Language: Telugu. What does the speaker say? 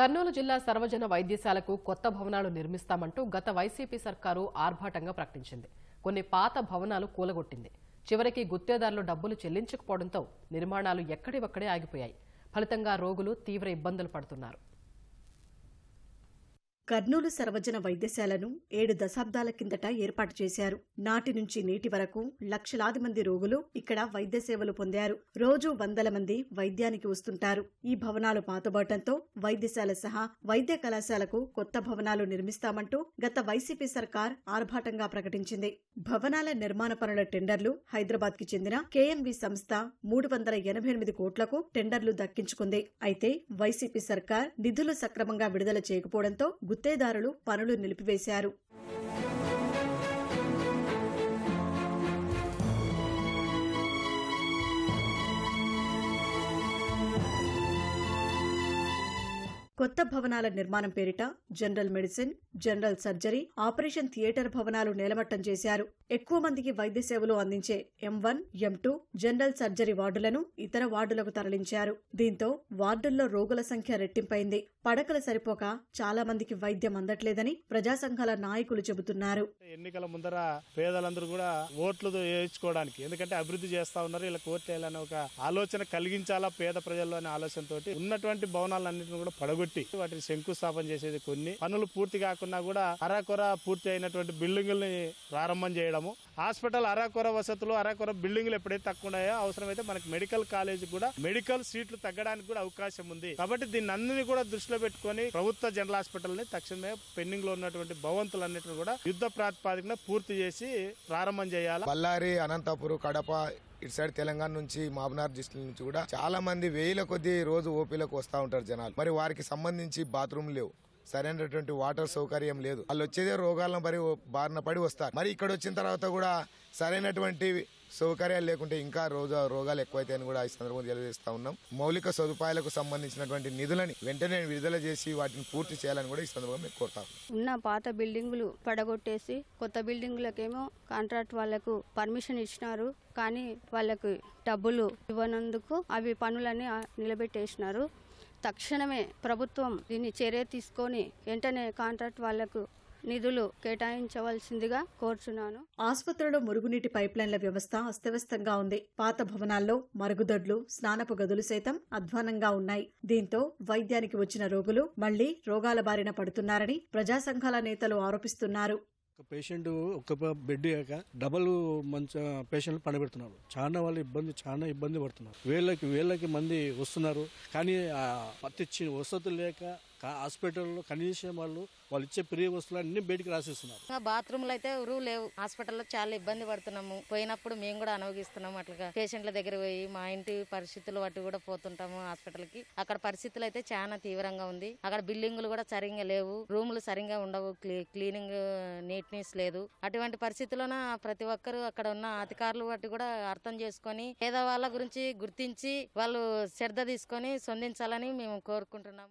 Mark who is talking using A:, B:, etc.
A: కర్నూలు జిల్లా సర్వజన వైద్యశాలకు కొత్త భవనాలు నిర్మిస్తామంటూ గత వైసీపీ సర్కారు ఆర్భాటంగా ప్రకటించింది. కొన్ని పాత భవనాలు కూలగొట్టింది. చివరికి గుత్తేదారులు డబ్బులు చెల్లించకపోవడంతో నిర్మాణాలు ఎక్కడివక్కడే ఆగిపోయాయి. ఫలితంగా రోగులు తీవ్ర ఇబ్బందులు పడుతున్నారు.
B: కర్నూలు సర్వజన వైద్యశాలను ఏడు దశాబ్దాల కిందట ఏర్పాటు చేశారు. నాటి నుంచి నేటి వరకు లక్షలాది మంది రోగులు ఇక్కడ వైద్య సేవలు పొందారు. రోజు వందల మంది వైద్యానికి వస్తుంటారు. ఈ భవనాలు పాతబడటంతో వైద్యశాల సహా వైద్య కళాశాలకు కొత్త భవనాలు నిర్మిస్తామంటూ గత వైసీపీ సర్కార్ ఆర్భాటంగా ప్రకటించింది. భవనాల నిర్మాణ పనుల టెండర్లు హైదరాబాద్కి చెందిన కేఎంవి సంస్థ మూడు వందల ఎనభై ఎనిమిది కోట్లకు టెండర్లు దక్కించుకుంది. అయితే వైసీపీ సర్కార్ నిధులు సక్రమంగా విడుదల చేయకపోవడంతో గుత్తేదారులు పనులు నిలిపివేశారు కొత్త భవనాల నిర్మాణం పేరిట general medicine general surgery operation theatre భవనాలు నేలమట్టం చేశారు. ఎక్కువ మందికి వైద్య సేవలు అందించే M one M two general surgery వార్డులను ఇతర వార్డులకు తరలించారు. దీంతో వార్డుల్లో రోగుల సంఖ్య రెట్టింపైంది. పడకలు సరిపోక చాలా మందికి వైద్యం అందట్లేదని ప్రజా సంఘాల నాయకులు చెబుతున్నారు.
C: ఎన్నికల ముందర పేదలందరూ కూడా ఓట్లు వేయించుకోవడానికి ఎందుకంటే అభివృద్ధి చేస్తా ఉన్నారు ఇలా కోర్టు ఒక ఆలోచన కలిగించాలా పేద ప్రజల్లో అనే ఆలోచనతోటి ఉన్నటువంటి భవనాలన్నింటిని కూడా పడగొట్టి వాటిని శంకుస్థాపన చేసేది కొన్ని. పనులు పూర్తి కాకుండా కూడా అరాకొర పూర్తి అయినటువంటి బిల్డింగుల్ని ప్రారంభం చేయడము. హాస్పిటల్ అరాకొర వసతులు అరాకొర బిల్డింగ్లు ఎప్పుడైతే తక్కువ ఉన్నాయో అవసరమైతే మనకి మెడికల్ కాలేజ్ కూడా మెడికల్ సీట్లు తగ్గడానికి కూడా అవకాశం ఉంది. కాబట్టి దీన్ని అన్ని కూడా దృష్టిలో పెట్టుకొని ప్రభుత్వ జనరల్ హాస్పిటల్ని తక్షణమే పెండింగ్లో ఉన్నటువంటి భవంతులన్నిటిని కూడా యుద్ధ ప్రాతిపాదికన పూర్తి చేసి ప్రారంభం చేయాలి?
D: బళ్ళారి అనంతపురం కడప ఇటు సైడ్ తెలంగాణ నుంచి మాబనార్ డిస్ట్రిక్ట్ నుంచి కూడా చాలా మంది వేల కొద్ది రోజు ఓపీలకు వస్తూ ఉంటారు జనాలు. మరి వారికి సంబంధించి బాత్రూమ్ లేవు. సరైనటువంటి వాటర్ సౌకర్యం లేదు. వాళ్ళు వచ్చేదే రోగాలను పరి బారిన పడి వస్తారు. మరి ఇక్కడ వచ్చిన తర్వాత కూడా సరైనటువంటి సౌకర్యాలు లేకుంటే ఇంకా రోజు రోగాలు ఎక్కువైతాయని కూడా ఈ సందర్భంగా తెలియజేస్తా ఉన్నాం. మౌలిక సదుపాయాలకు సంబంధించినటువంటి నిధులని వెంటనే విడుదల చేసి వాటిని పూర్తి చేయాలని కూడా ఈ సందర్భంగా మేము కోరుతాం
E: ఉన్న. పాత బిల్డింగులు పడగొట్టేసి కొత్త బిల్డింగులకేమో కాంట్రాక్ట్ వాళ్ళకు పర్మిషన్ ఇచ్చినారు. కానీ వాళ్ళకు డబ్బులు ఇవ్వనందుకు అవి పనులన్నీ నిలబెట్టేసినారు. తక్షణమే ప్రభుత్వం దీన్ని చర్య తీసుకొని వెంటనే కాంట్రాక్ట్ వాళ్ళకు నిధులు కేటాయించవలసిందిగా కోరుచున్నాను.
B: ఆసుపత్రిలో మురుగునీటి పైప్లైన్ల వ్యవస్థ అస్తవ్యస్తంగా ఉంది. పాత భవనాల్లో మరుగుదొడ్లు స్నానపు గదులు సైతం అధ్వానంగా ఉన్నాయి. దీంతో వైద్యానికి వచ్చిన రోగులు మళ్ళీ రోగాల బారిన పడుతున్నారని ప్రజా సంఘాల నేతలు ఆరోపిస్తున్నారు.
F: ఒక పేషెంట్ ఒక బెడ్ అయ్యాక డబల్ మంచి పేషెంట్లు పండబెడుతున్నారు చాలా వాళ్ళు ఇబ్బంది చాలా ఇబ్బంది పడుతున్నారు. వేళ్ళకి వేళ్ళకి మంది వస్తున్నారు. కానీ ఆ వసతులు లేక హాస్పిటల్లో కనీసం వాళ్ళు వాళ్ళు ఇచ్చే ప్రియ వస్తువులు అన్ని బయటికి రాసిస్తున్నారు.
G: బాత్రూమ్లు అయితే ఎవరు లేవు. హాస్పిటల్లో చాలా ఇబ్బంది పడుతున్నాము. పోయినప్పుడు మేము కూడా అనుభవిస్తున్నాము అట్లా పేషెంట్ల దగ్గర పోయి మా ఇంటి పరిస్థితులు బట్టి కూడా పోతుంటాము హాస్పిటల్కి. అక్కడ పరిస్థితులు అయితే చాలా తీవ్రంగా ఉంది. అక్కడ బిల్డింగులు కూడా సరిగ్గా లేవు. రూములు సరిగ్గా ఉండవు. క్లీ- క్లీనింగ్ నీట్నెస్ లేదు. అటువంటి పరిస్థితుల్లోన ప్రతి ఒక్కరు అక్కడ ఉన్న అధికారులు బట్టి కూడా అర్థం చేసుకొని పేదవాళ్ళ గురించి గుర్తించి వాళ్ళు శ్రద్ధ తీసుకొని స్పందించాలని మేము కోరుకుంటున్నాం